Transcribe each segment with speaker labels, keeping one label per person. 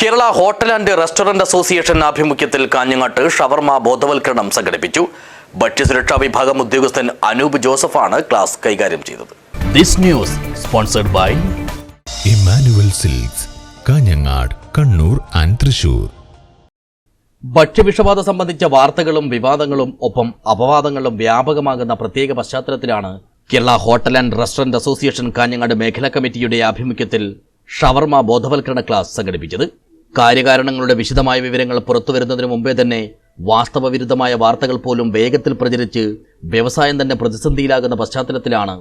Speaker 1: Kerala hotel and restaurant association ആഭിമുഖ്യത്തിൽ കാഞ്ഞങ്ങാട്ട് ഷവർമ ബോധവൽക്കരണം സംഘടിപ്പിച്ചു. ഭക്ഷ്യസുരക്ഷാ വിഭാഗം ഉദ്യോഗസ്ഥൻ അനൂപ് ജോസഫാണ് ക്ലാസ് കൈകാര്യം ചെയ്തത്.
Speaker 2: This news sponsored by
Speaker 3: Emmanuel silks Kanhangad Kannur and Thrissur.
Speaker 2: ഭക്ഷ്യവിഷബാധ സംബന്ധിച്ച വാർത്തകളും വിവാദങ്ങളും ഒപ്പം അപവാദങ്ങളും വ്യാപകമാകുന്ന പ്രത്യേക പശ്ചാത്തലത്തിലാണ് Kerala hotel and restaurant association Kanhangad മേഖലാ കമ്മിറ്റിയുടെ ആഭിമുഖ്യത്തിൽ ഷവർമ ബോധവൽക്കരണ ക്ലാസ് സംഘടിപ്പിച്ചത്. കാര്യകാരണങ്ങളുടെ വിശദമായ വിവരങ്ങൾ പുറത്തു പുറത്തുവരുന്നതിന് മുമ്പേ തന്നെ വാസ്തവവിരുദ്ധമായ വാർത്തകൾ പോലും വേഗത്തിൽ പ്രചരിച്ച് വ്യവസായം തന്നെ പ്രതിസന്ധിയിലാകുന്ന പശ്ചാത്തലത്തിലാണ്.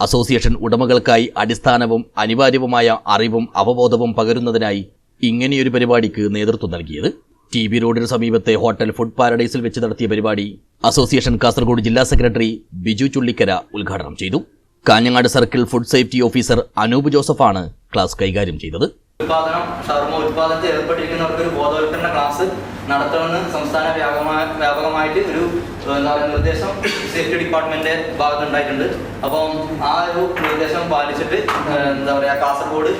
Speaker 2: അസോസിയേഷൻ ഉടമകൾക്കായി അടിസ്ഥാനവും അനിവാര്യവുമായ അറിവും അവബോധവും പകരുന്നതിനായി ഇങ്ങനെയൊരു പരിപാടിക്ക് നേതൃത്വം നൽകിയത്. ടി ബി റോഡിന് സമീപത്തെ ഹോട്ടൽ ഫുഡ് പാരഡൈസിൽ വെച്ച് നടത്തിയ പരിപാടി അസോസിയേഷൻ കാസർഗോഡ് ജില്ലാ സെക്രട്ടറി ബിജു ചുള്ളിക്കര ഉദ്ഘാടനം ചെയ്തു. Kanhangad circle food safety officer Anoop ജോസഫാണ് class കൈകാര്യം ചെയ്തത്.
Speaker 4: ഉത്പാദനം ഷർമ്മ ഉത്പാദനത്തിൽ ഏർപ്പെട്ടിരിക്കുന്നവർക്ക് ഒരു ബോധവൽക്കരണ ക്ലാസ് നടത്തണമെന്ന് സംസ്ഥാന വ്യാപകമായ വ്യാപകമായിട്ട് ഒരു എന്താ പറയുക നിർദ്ദേശം സേഫ്റ്റി ഡിപ്പാർട്ട്മെന്റിന്റെ ഭാഗത്ത് ഉണ്ടായിട്ടുണ്ട് അപ്പം ആ ഒരു നിർദ്ദേശം പാലിച്ചിട്ട് എന്താ പറയുക കാസർഗോഡ്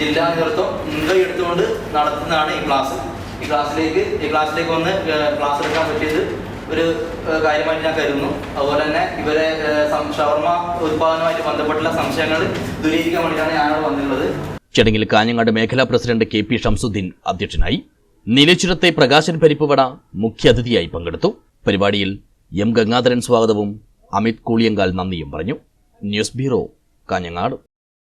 Speaker 4: ജില്ലാ നേതൃത്വം മുൻകൈ എടുത്തുകൊണ്ട് നടത്തുന്നതാണ് ഈ ക്ലാസ്. ഈ ക്ലാസ്സിലേക്ക് ഈ ക്ലാസ്സിലേക്ക് വന്ന് ക്ലാസ് എടുക്കാൻ പറ്റിയത് ഒരു കാര്യമായിട്ട് ഞാൻ കരുതുന്നു. അതുപോലെ തന്നെ ഇവരെ ഷവർമ്മ ഉത്പാദനവുമായിട്ട് ബന്ധപ്പെട്ടുള്ള സംശയങ്ങൾ ദൂരീകരിക്കാൻ വേണ്ടിയിട്ടാണ് ഞാനവിടെ വന്നിട്ടുള്ളത്.
Speaker 2: ചടങ്ങിൽ കാഞ്ഞങ്ങാട് മേഖലാ പ്രസിഡന്റ് കെ പി ഷംസുദ്ദീൻ അധ്യക്ഷനായി നീലച്ചുരത്തെ പ്രകാശൻ പരിപ്പുവട മുഖ്യാതിഥിയായി പങ്കെടുത്തു. പരിപാടിയിൽ എം ഗംഗാധരൻ സ്വാഗതവും അമിത് കൂളിയങ്കാൽ നന്ദിയും പറഞ്ഞു. News bureau Kanhangad.